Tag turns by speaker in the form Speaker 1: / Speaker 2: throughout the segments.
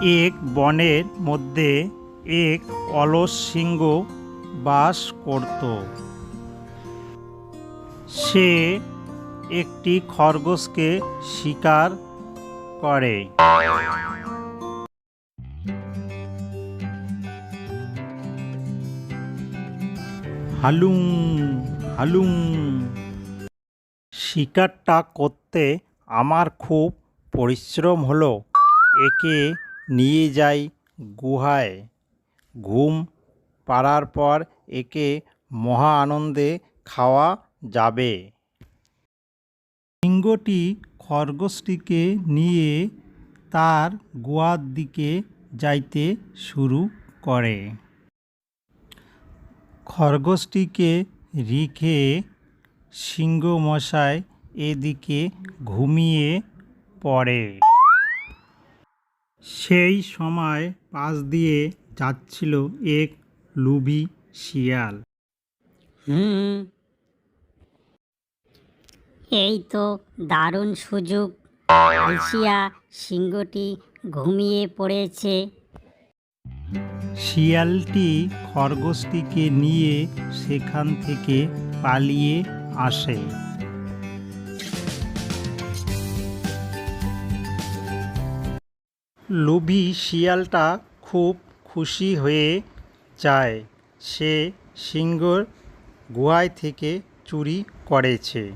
Speaker 1: এক বনের মধ্যে এক অলস সিংহ বাস করত। সে একটি খরগোশকে শিকার করে। হালুম হালুম শিকারটা করতে আমার খুব পরিশ্রম হলো। একে নিয়ে যাই গুহায়। ঘুম পাড়ার পর একে মহা আনন্দে খাওয়া যাবে। সিংহটি খরগোশটিকে নিয়ে তার গুহার দিকে যাইতে শুরু করে। খরগোশটিকে রেখে সিংহ মশাই এদিকে ঘুমিয়ে পড়ে। সেই সময় পাশ দিয়ে যাচ্ছিল এক লুবি শিয়াল।
Speaker 2: হুম। এই তো দারুণ সুযোগ। আলসিয়া সিংহটি ঘুমিয়ে পড়েছে।
Speaker 1: শিয়ালটি খরগোশটিকে নিয়ে সেখান থেকে পালিয়ে আসে। লোভী শিয়ালটা খুব খুশি হয়ে যায়। সে সিংহর গুহায় থেকে চুরি করেছে।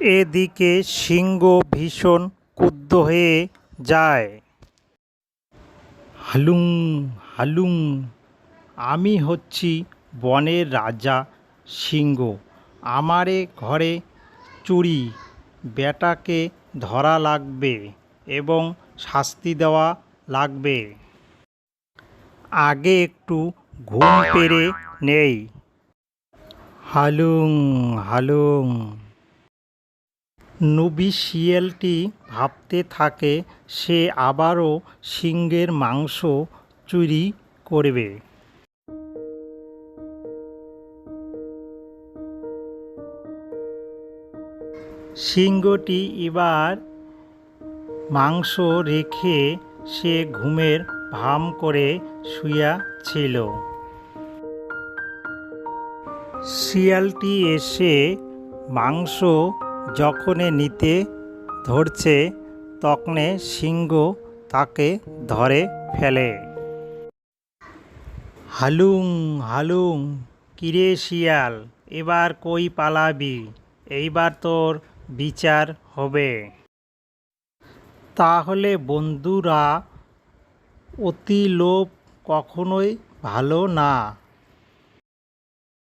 Speaker 1: এদিকে সিংহ ভীষণ ক্রুদ্ধ হয়ে যায়। হালুং হালুং, আমি হচ্ছি বনের রাজা সিংহ আমারে ঘরে চুরি, বেটাকে ধরা লাগবে এবং শাস্তি দেওয়া লাগবে। আগে একটু ঘুম পেরে নেই। হালুং হালুং। নবী শিয়ালটি ভাবতে থাকে সে আবারও সিংহের মাংস চুরি করবে। সিংহটি এবার মাংস রেখে সে ঘুমের ভাম করে শুয়া ছিল। শিয়ালটি এসে মাংস যখনই নিতে ধরছে, তখনে সিংহ তাকে ধরে ফেলে। হালুং হালুং, কিরে শিয়াল, এবার কই পালাবি? এইবার তোর বিচার হবে। তাহলে বন্ধুরা অতি লোভ কখনোই ভালো না।